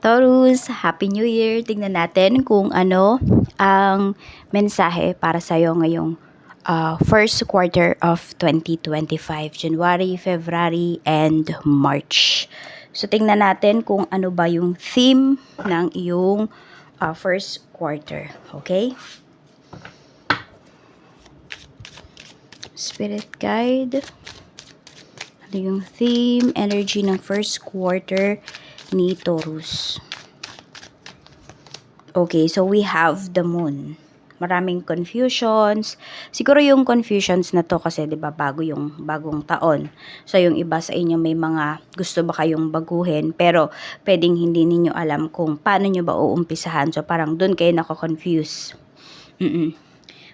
Taurus, Happy New Year! Tingnan natin kung ano ang mensahe para sa'yo ngayong uh, first quarter of 2025, January, February, and March. So, tingnan natin kung ano ba yung theme ng iyong uh, first quarter. Okay? Spirit Guide. Ano yung theme, energy ng first quarter ni Taurus. Okay, so we have the moon. Maraming confusions. Siguro yung confusions na to kasi 'di ba bago yung bagong taon. So yung iba sa inyo may mga gusto ba kayong baguhin pero pwedeng hindi ninyo alam kung paano nyo ba uumpisahan. So parang doon kayo nako-confuse. Mm-mm.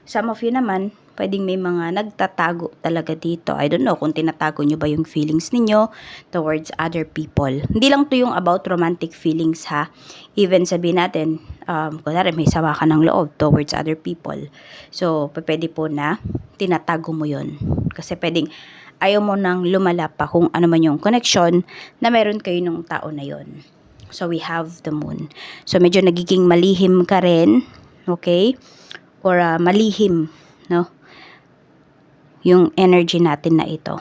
Some of you naman, pwedeng may mga nagtatago talaga dito. I don't know kung tinatago nyo ba yung feelings ninyo towards other people. Hindi lang to yung about romantic feelings ha. Even sabihin natin, um, kunwari may sama ka ng loob towards other people. So, pwede po na tinatago mo yon Kasi pwedeng ayaw mo nang lumala pa kung ano man yung connection na meron kayo ng tao na yon. So, we have the moon. So, medyo nagiging malihim ka rin. Okay? Or uh, malihim. No? Yung energy natin na ito.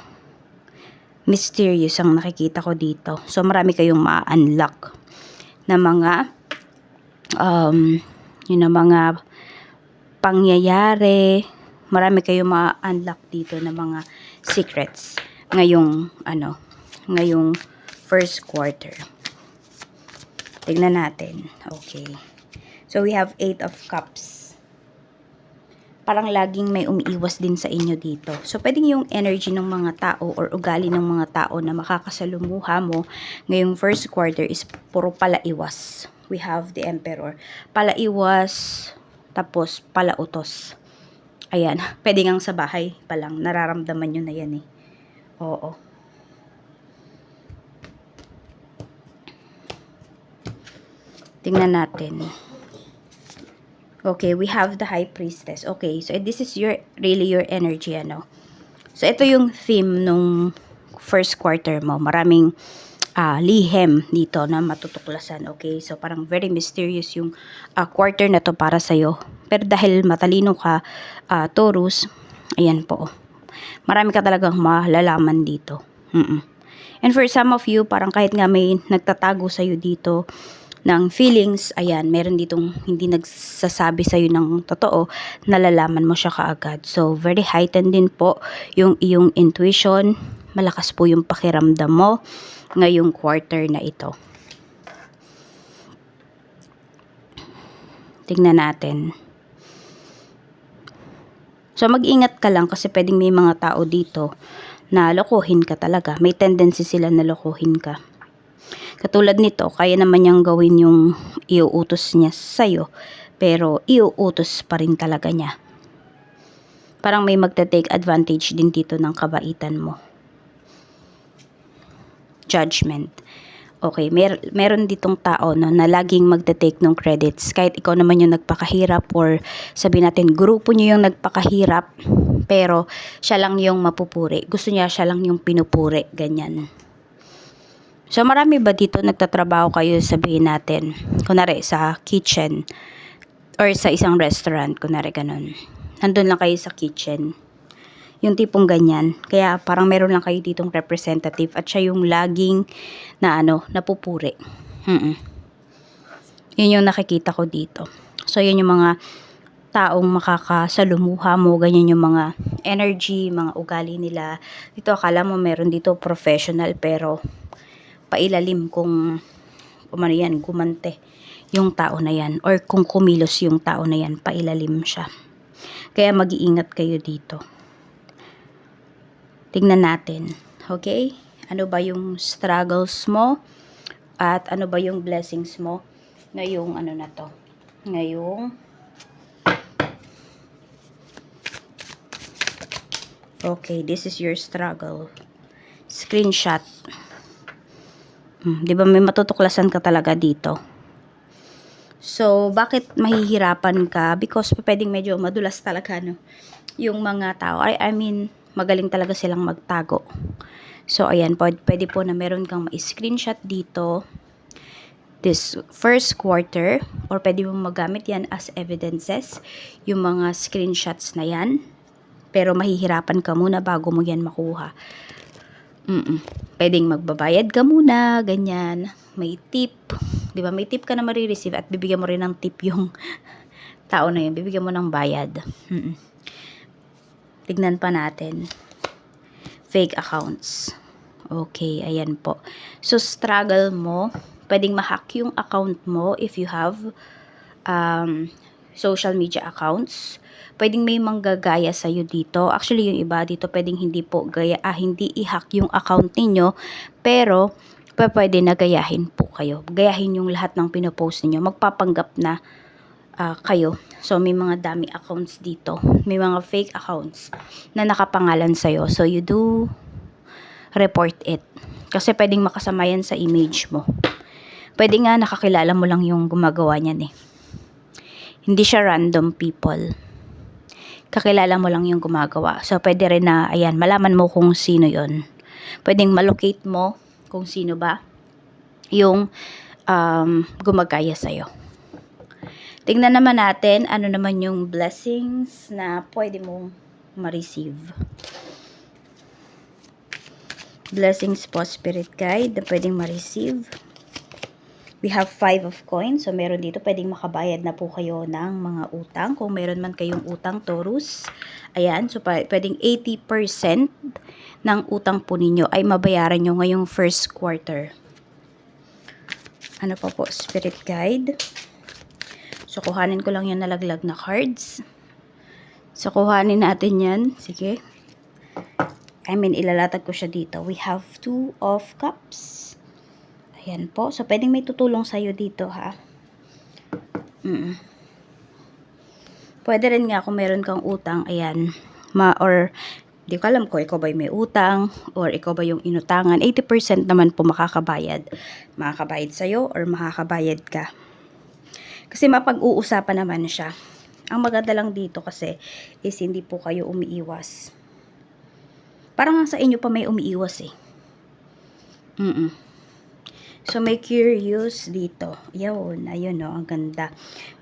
Mysterious ang nakikita ko dito. So, marami kayong ma-unlock na mga um, yun na mga pangyayari. Marami kayong ma-unlock dito na mga secrets ngayong ano, ngayong first quarter. Tignan natin. Okay. So, we have eight of cups parang laging may umiiwas din sa inyo dito. So, pwedeng yung energy ng mga tao or ugali ng mga tao na makakasalumuha mo ngayong first quarter is puro palaiwas. We have the Emperor. Palaiwas, tapos palautos. Ayan, pwede ngang sa bahay pa lang. Nararamdaman nyo na yan eh. Oo. Tingnan natin. Okay, we have the High Priestess. Okay, so this is your, really your energy, ano. So, ito yung theme nung first quarter mo. Maraming uh, lihem dito na matutuklasan. Okay, so parang very mysterious yung uh, quarter na to para sa'yo. Pero dahil matalino ka, uh, Taurus, ayan po. Marami ka talagang malalaman dito. Mm -mm. And for some of you, parang kahit nga may nagtatago sa'yo dito, ng feelings, ayan, meron ditong hindi nagsasabi sa iyo ng totoo, nalalaman mo siya kaagad. So, very heightened din po yung iyong intuition, malakas po yung pakiramdam mo ngayong quarter na ito. Tingnan natin. So, mag-ingat ka lang kasi pwedeng may mga tao dito na lokohin ka talaga. May tendency sila na lokohin ka. Katulad nito, kaya naman niyang gawin yung iuutos niya sa'yo, pero iuutos pa rin talaga niya. Parang may magta-take advantage din dito ng kabaitan mo. Judgment. Okay, mer meron ditong tao no, na laging magte-take ng credits. Kahit ikaw naman yung nagpakahirap or sabi natin, grupo niyo yung nagpakahirap, pero siya lang yung mapupuri. Gusto niya siya lang yung pinupuri, ganyan. So, marami ba dito nagtatrabaho kayo, sabihin natin, kunwari sa kitchen or sa isang restaurant, kunwari ganun. Nandun lang kayo sa kitchen. Yung tipong ganyan. Kaya parang meron lang kayo ditong representative at siya yung laging na ano, napupuri. Mm-mm. Yun yung nakikita ko dito. So, yun yung mga taong makakasalumuha mo, ganyan yung mga energy, mga ugali nila. Dito, akala mo meron dito professional pero pailalim kung umano yan, gumante yung tao na yan or kung kumilos yung tao na yan, pailalim siya. Kaya mag-iingat kayo dito. Tingnan natin. Okay? Ano ba yung struggles mo? At ano ba yung blessings mo ngayong ano na to? Ngayong Okay, this is your struggle. Screenshot. Hmm, 'Di ba may matutuklasan ka talaga dito? So, bakit mahihirapan ka? Because pwedeng medyo madulas talaga no yung mga tao. I, I mean, magaling talaga silang magtago. So, ayan, pwede, pwede po na meron kang ma-screenshot dito. this first quarter or pwede mo magamit yan as evidences, yung mga screenshots na yan. Pero mahihirapan ka muna bago mo yan makuha. Mm-mm. Pwedeng magbabayad ka muna, ganyan. May tip. Di ba? May tip ka na marireceive at bibigyan mo rin ng tip yung tao na yun. Bibigyan mo ng bayad. Mm-mm. Tignan pa natin. Fake accounts. Okay, ayan po. So, struggle mo. Pwedeng mahack yung account mo if you have um, social media accounts. Pwedeng may manggagaya sa'yo dito. Actually, yung iba dito, pwedeng hindi po gaya, ah, hindi i-hack yung account ninyo. Pero, pwede na gayahin po kayo. Gayahin yung lahat ng pinopost ninyo. Magpapanggap na ah, kayo. So, may mga dami accounts dito. May mga fake accounts na nakapangalan sa'yo. So, you do report it. Kasi pwedeng makasama yan sa image mo. Pwede nga nakakilala mo lang yung gumagawa niyan eh. Hindi siya random people. Kakilala mo lang yung gumagawa. So, pwede rin na, ayan, malaman mo kung sino yon Pwedeng malocate mo kung sino ba yung um, gumagaya sa'yo. Tingnan naman natin ano naman yung blessings na pwede mong ma-receive. Blessings po, Spirit Guide, na pwedeng ma-receive. We have five of coins. So, meron dito, pwedeng makabayad na po kayo ng mga utang. Kung meron man kayong utang, Taurus. Ayan, so pwedeng 80% ng utang po ninyo ay mabayaran nyo ngayong first quarter. Ano pa po, Spirit Guide. So, kuhanin ko lang yung nalaglag na cards. So, kuhanin natin yan. Sige. I mean, ilalatag ko siya dito. We have two of cups. Ayan po. So, pwedeng may tutulong sa'yo dito, ha? Mm. Pwede rin nga kung meron kang utang, ayan. Ma, or, di ko alam ko, ikaw ba may utang, or ikaw ba yung inutangan. 80% naman po makakabayad. Makakabayad sa'yo, or makakabayad ka. Kasi mapag-uusapan naman siya. Ang maganda lang dito kasi is hindi po kayo umiiwas. Parang sa inyo pa may umiiwas eh. Mm So, may curious dito. Yun, ayun no, ang ganda.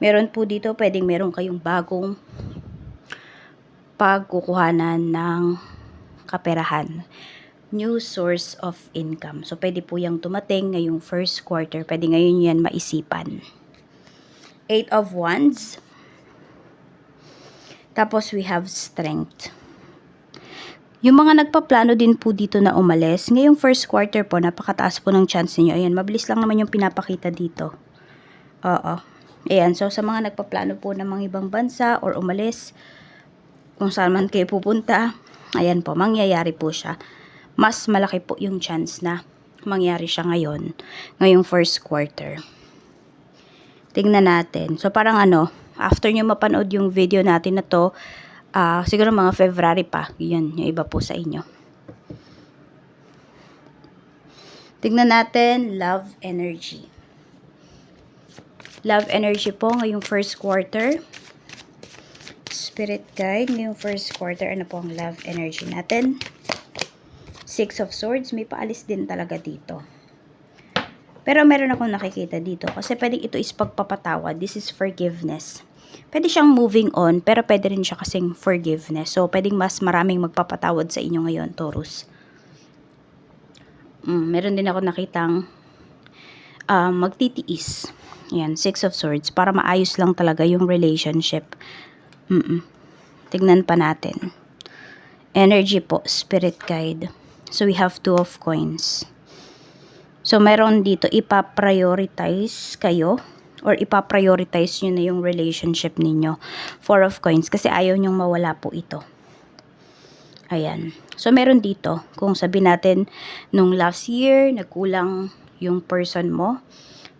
Meron po dito, pwedeng meron kayong bagong pagkukuhanan ng kaperahan. New source of income. So, pwede po yung tumating ngayong first quarter. Pwede ngayon yan maisipan. Eight of Wands. Tapos, we have strength. Yung mga nagpaplano din po dito na umalis, ngayong first quarter po, napakataas po ng chance niyo. Ayan, mabilis lang naman yung pinapakita dito. Oo. Ayan, so sa mga nagpaplano po ng mga ibang bansa or umalis, kung saan man kayo pupunta, ayan po, mangyayari po siya. Mas malaki po yung chance na mangyari siya ngayon, ngayong first quarter. Tingnan natin. So parang ano, after nyo mapanood yung video natin na to, Ah, siguro mga February pa. Yun, yung iba po sa inyo. Tignan natin, love energy. Love energy po ngayong first quarter. Spirit guide ngayong first quarter. Ano po ang love energy natin? Six of Swords. May paalis din talaga dito. Pero meron akong nakikita dito. Kasi pwedeng ito is pagpapatawa. This is forgiveness pwede siyang moving on, pero pwede rin siya kasing forgiveness. So, pwedeng mas maraming magpapatawad sa inyo ngayon, Taurus. Mm, meron din ako nakitang uh, magtitiis. Yan, Six of Swords. Para maayos lang talaga yung relationship. Mm-mm. Tignan pa natin. Energy po, Spirit Guide. So, we have two of coins. So, meron dito, ipa-prioritize kayo or ipaprioritize nyo na yung relationship ninyo. Four of coins kasi ayaw nyong mawala po ito. Ayan. So, meron dito, kung sabi natin, nung last year, nagkulang yung person mo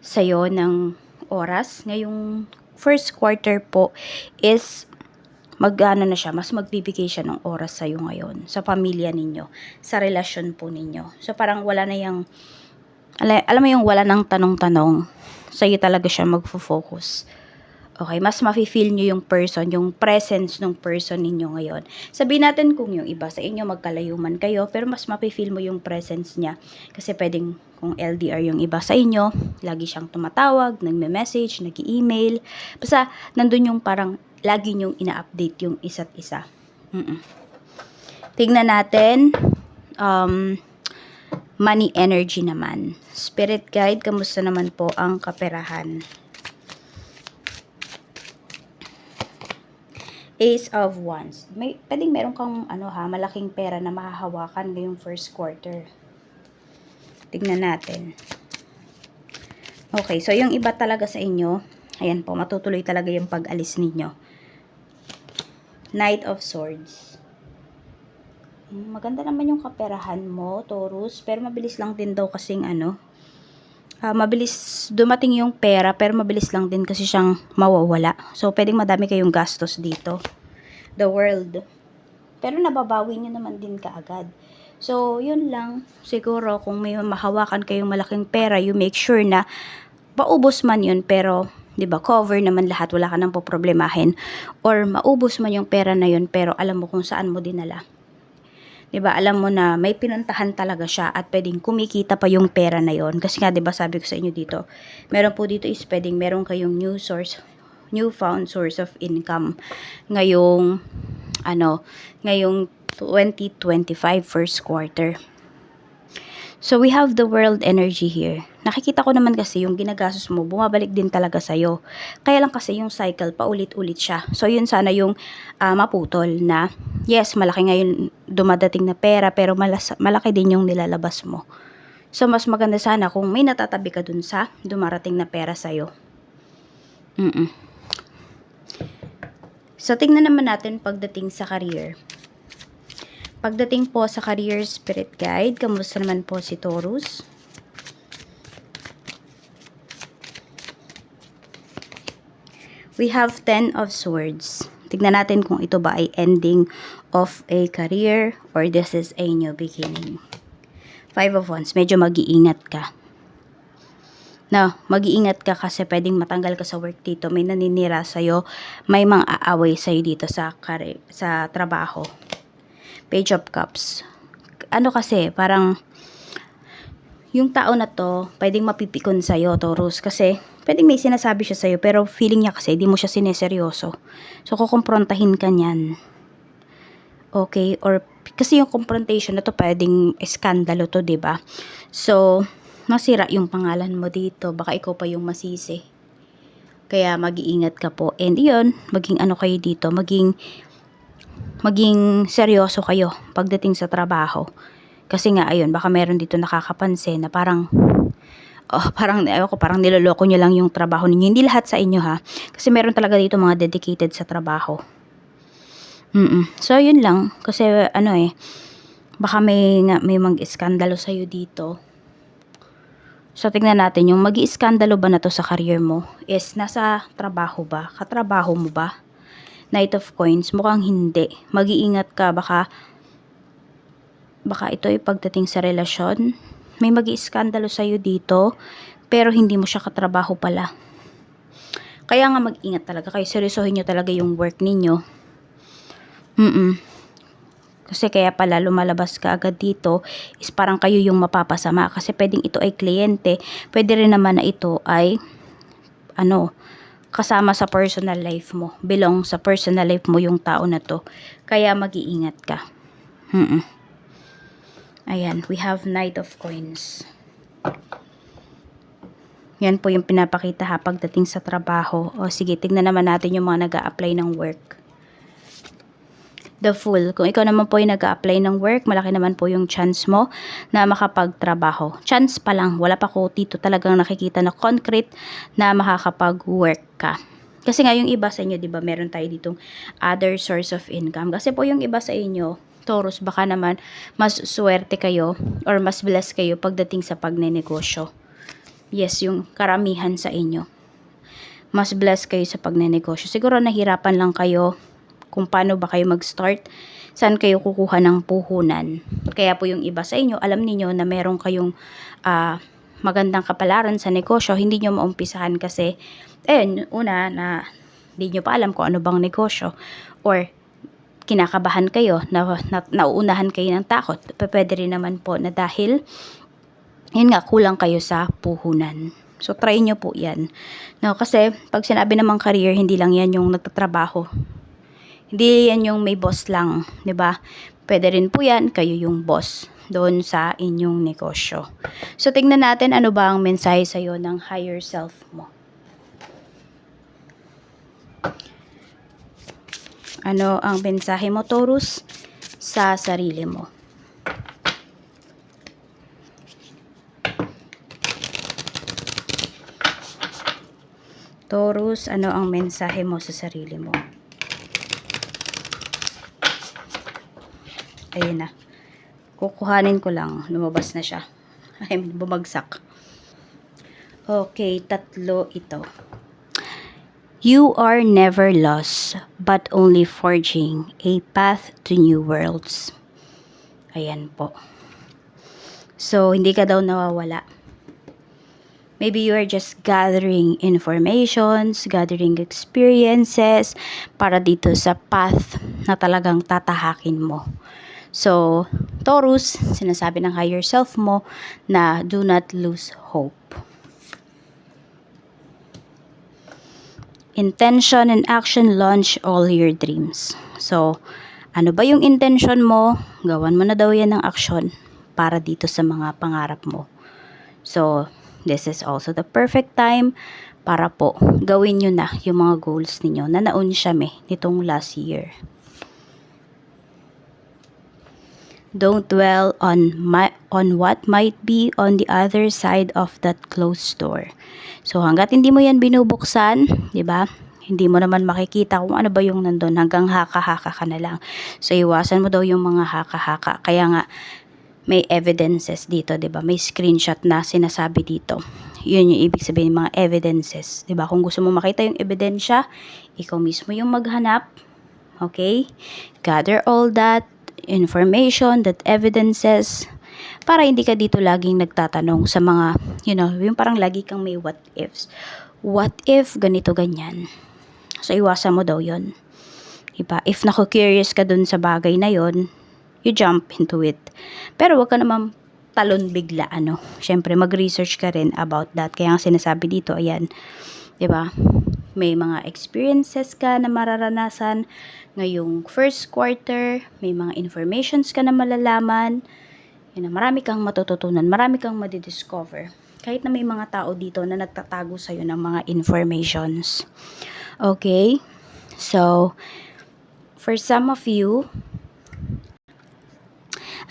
sa'yo ng oras. Ngayong first quarter po is magano na siya, mas magbibigay siya ng oras sa'yo ngayon, sa pamilya ninyo, sa relasyon po ninyo. So, parang wala na yung, alam, mo yung wala ng tanong-tanong, sa'yo talaga siya magfo-focus. Okay, mas mafe-feel nyo yung person, yung presence ng person ninyo ngayon. Sabihin natin kung yung iba sa inyo magkalayo man kayo, pero mas mafe-feel mo yung presence niya. Kasi pwedeng kung LDR yung iba sa inyo, lagi siyang tumatawag, nagme-message, nag-email. Basta nandun yung parang lagi nyong ina-update yung isa't isa. Mm-mm. Tingnan natin. Um, money energy naman. Spirit guide, kamusta naman po ang kaperahan? Ace of Wands. May, pwedeng meron kang ano ha, malaking pera na mahahawakan ngayong first quarter. Tignan natin. Okay, so yung iba talaga sa inyo, ayan po, matutuloy talaga yung pag-alis ninyo. Knight of Swords. Maganda naman yung kaperahan mo, Taurus, pero mabilis lang din daw kasing ano, ah, mabilis dumating yung pera, pero mabilis lang din kasi siyang mawawala. So, pwedeng madami kayong gastos dito. The world. Pero nababawi nyo naman din kaagad. So, yun lang. Siguro, kung may mahawakan kayong malaking pera, you make sure na paubos man yun, pero 'di ba cover naman lahat, wala ka nang poproblemahin. Or maubos man yung pera na yun, pero alam mo kung saan mo dinala. 'Di ba Alam mo na may pinuntahan talaga siya at pwedeng kumikita pa yung pera na yon. Kasi nga 'di ba sabi ko sa inyo dito, meron po dito is pwedeng meron kayong new source, newfound source of income ngayong ano, ngayong 2025 first quarter. So we have the world energy here. Nakikita ko naman kasi yung ginagastos mo, bumabalik din talaga sa'yo. Kaya lang kasi yung cycle, paulit-ulit siya. So yun sana yung ah, maputol na, yes, malaki ngayon dumadating na pera, pero malas, malaki din yung nilalabas mo. So mas maganda sana kung may natatabi ka dun sa dumarating na pera sa'yo. Mm So tingnan naman natin pagdating sa career. Pagdating po sa career spirit guide, kamusta naman po si Taurus? We have 10 of swords. Tignan natin kung ito ba ay ending of a career or this is a new beginning. Five of Wands, medyo mag-iingat ka. No, mag-iingat ka kasi pwedeng matanggal ka sa work dito. May naninira sa'yo, may mga aaway sa'yo dito sa, kare, sa trabaho. Page of Cups. Ano kasi, parang yung tao na to, pwedeng mapipikon sa'yo, Taurus. Kasi, pwedeng may sinasabi siya sa'yo, pero feeling niya kasi, di mo siya sineseryoso. So, kukumprontahin ka niyan. Okay? Or, kasi yung confrontation na to, pwedeng eskandalo to, ba So, nasira yung pangalan mo dito. Baka ikaw pa yung masisi. Kaya, mag-iingat ka po. And, yun, maging ano kayo dito, maging maging seryoso kayo pagdating sa trabaho. Kasi nga, ayun, baka meron dito nakakapansin na parang, oh, parang, ayaw ko, parang niloloko nyo lang yung trabaho ninyo. Hindi lahat sa inyo ha. Kasi meron talaga dito mga dedicated sa trabaho. Mm So, yun lang. Kasi, ano eh, baka may, may mag-iskandalo sa'yo dito. So, tingnan natin, yung mag iskandalo ba na to sa career mo is nasa trabaho ba? Katrabaho mo ba? Knight of Coins, mukhang hindi. Mag-iingat ka, baka baka ito ay pagdating sa relasyon. May mag iskandalo sa'yo dito, pero hindi mo siya katrabaho pala. Kaya nga mag-ingat talaga kayo. Seryosohin nyo talaga yung work ninyo. Mm Kasi kaya pala lumalabas ka agad dito is parang kayo yung mapapasama. Kasi pwedeng ito ay kliyente. Pwede rin naman na ito ay ano, kasama sa personal life mo. Belong sa personal life mo yung tao na to. Kaya mag-iingat ka. Mm Ayan, we have Knight of Coins. Yan po yung pinapakita ha pagdating sa trabaho. O sige, tignan naman natin yung mga nag apply ng work. The Fool. Kung ikaw naman po yung nag apply ng work, malaki naman po yung chance mo na makapagtrabaho. Chance pa lang. Wala pa ko dito talagang nakikita na concrete na makakapag-work ka. Kasi nga yung iba sa inyo, 'di ba, meron tayo ditong other source of income. Kasi po yung iba sa inyo, Taurus, baka naman mas swerte kayo or mas blessed kayo pagdating sa pagnenegosyo. Yes, yung karamihan sa inyo. Mas blessed kayo sa pagnenegosyo. Siguro nahirapan lang kayo kung paano ba kayo mag-start, saan kayo kukuha ng puhunan. Kaya po yung iba sa inyo, alam niyo na meron kayong ah, magandang kapalaran sa negosyo, hindi nyo maumpisahan kasi, ayun, una na Hindi nyo pa alam kung ano bang negosyo. Or kinakabahan kayo, na, na, nauunahan kayo ng takot. Pwede rin naman po na dahil, yun nga, kulang kayo sa puhunan. So, try nyo po yan. No, kasi, pag sinabi namang career, hindi lang yan yung nagtatrabaho. Hindi yan yung may boss lang, ba? Pwede rin po yan, kayo yung boss doon sa inyong negosyo. So, tingnan natin ano ba ang mensahe sa'yo ng higher self mo. Ano ang mensahe mo, Taurus, sa sarili mo? Taurus, ano ang mensahe mo sa sarili mo? Ayun na. Kukuhanin ko lang. Lumabas na siya. Ay, bumagsak. Okay, tatlo ito. You are never lost, but only forging a path to new worlds. Ayan po. So, hindi ka daw nawawala. Maybe you are just gathering informations, gathering experiences para dito sa path na talagang tatahakin mo. So, Taurus, sinasabi ng higher self mo na do not lose hope. Intention and action launch all your dreams. So, ano ba yung intention mo? Gawan mo na daw yan ng action para dito sa mga pangarap mo. So, this is also the perfect time para po gawin nyo na yung mga goals ninyo na naun siya nitong last year. Don't dwell on my, on what might be on the other side of that closed door. So hangga't hindi mo yan binubuksan, 'di ba? Hindi mo naman makikita kung ano ba yung nandun hanggang haka-haka ka na lang. So iwasan mo daw yung mga haka-haka. Kaya nga may evidences dito, 'di ba? May screenshot na sinasabi dito. 'Yun yung ibig sabihin ng mga evidences, 'di ba? Kung gusto mo makita yung ebidensya, ikaw mismo yung maghanap. Okay? Gather all that information, that evidences, para hindi ka dito laging nagtatanong sa mga, you know, yung parang lagi kang may what ifs. What if ganito ganyan? So, iwasan mo daw yon Diba? If naku-curious ka dun sa bagay na yon you jump into it. Pero wag ka naman talon bigla, ano. Siyempre, mag-research ka rin about that. Kaya ang sinasabi dito, ayan, 'di ba? May mga experiences ka na mararanasan ngayong first quarter, may mga informations ka na malalaman. Na, marami kang matututunan, marami kang madidiscover. Kahit na may mga tao dito na nagtatago sa'yo ng mga informations. Okay? So, for some of you,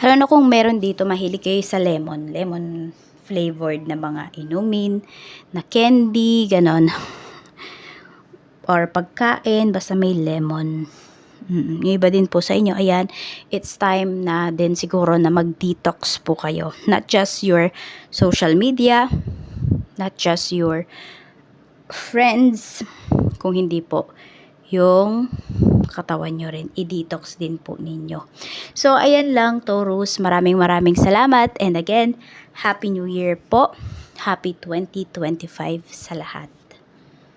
alam na kung meron dito, mahilig kayo sa lemon. Lemon flavored na mga inumin, na candy, ganon. Or pagkain, basta may lemon. Mm, iba din po sa inyo, ayan, it's time na din siguro na mag-detox po kayo. Not just your social media, not just your friends, kung hindi po yung katawan nyo rin. I-detox din po ninyo. So, ayan lang, Taurus. Maraming maraming salamat. And again, Happy New Year po. Happy 2025 sa lahat.